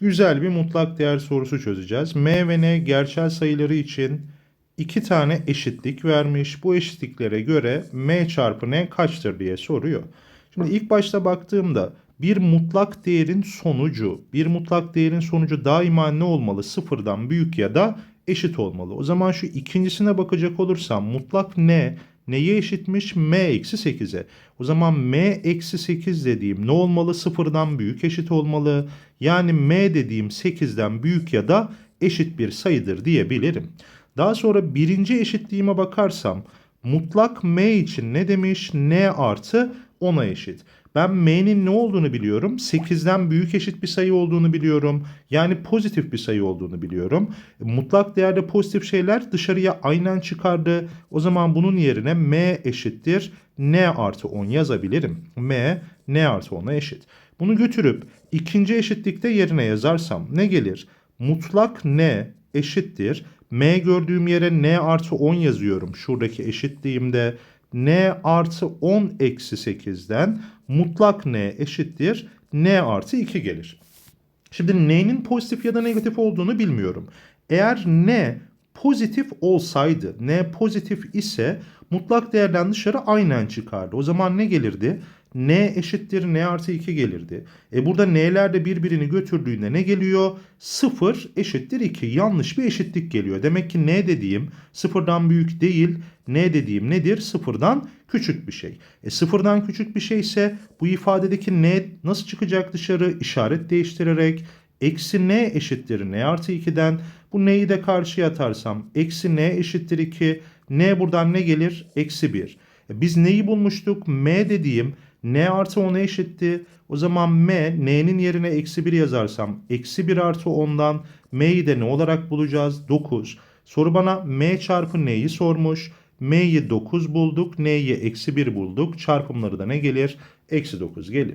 Güzel bir mutlak değer sorusu çözeceğiz. M ve N gerçel sayıları için iki tane eşitlik vermiş. Bu eşitliklere göre M çarpı N kaçtır diye soruyor. Şimdi ilk başta baktığımda bir mutlak değerin sonucu, bir mutlak değerin sonucu daima ne olmalı? Sıfırdan büyük ya da eşit olmalı. O zaman şu ikincisine bakacak olursam mutlak N neye eşitmiş? M eksi 8'e. O zaman M eksi 8 dediğim ne olmalı? Sıfırdan büyük eşit olmalı. Yani M dediğim 8'den büyük ya da eşit bir sayıdır diyebilirim. Daha sonra birinci eşitliğime bakarsam mutlak M için ne demiş? N artı 10'a eşit. Ben M'nin ne olduğunu biliyorum. 8'den büyük eşit bir sayı olduğunu biliyorum. Yani pozitif bir sayı olduğunu biliyorum. E, Mutlak değerde pozitif şeyler dışarıya aynen çıkardı. O zaman bunun yerine M eşittir N artı 10 yazabilirim. M N artı 10'a eşit. Bunu götürüp ikinci eşitlikte yerine yazarsam ne gelir? Mutlak N eşittir. M gördüğüm yere N artı 10 yazıyorum. Şuradaki eşitliğimde N artı 10 eksi 8'den mutlak N eşittir. N artı 2 gelir. Şimdi N'nin pozitif ya da negatif olduğunu bilmiyorum. Eğer N pozitif olsaydı, N pozitif ise mutlak değerden dışarı aynen çıkardı. O zaman ne gelirdi? N eşittir N artı 2 gelirdi. E burada N'ler de birbirini götürdüğünde ne geliyor? 0 eşittir 2. Yanlış bir eşitlik geliyor. Demek ki N dediğim sıfırdan büyük değil. N dediğim nedir? Sıfırdan küçük bir şey. E sıfırdan küçük bir şey ise bu ifadedeki N nasıl çıkacak dışarı? İşaret değiştirerek eksi N eşittir N artı 2'den bu N'yi de karşıya atarsam eksi N eşittir 2. N buradan ne gelir? Eksi 1. E biz neyi bulmuştuk? M dediğim N artı 10'a eşitti. O zaman M, N'nin yerine eksi 1 yazarsam eksi 1 artı 10'dan M'yi de ne olarak bulacağız? 9. Soru bana M çarpı N'yi sormuş. M'yi 9 bulduk. N'yi eksi 1 bulduk. Çarpımları da ne gelir? Eksi 9 gelir.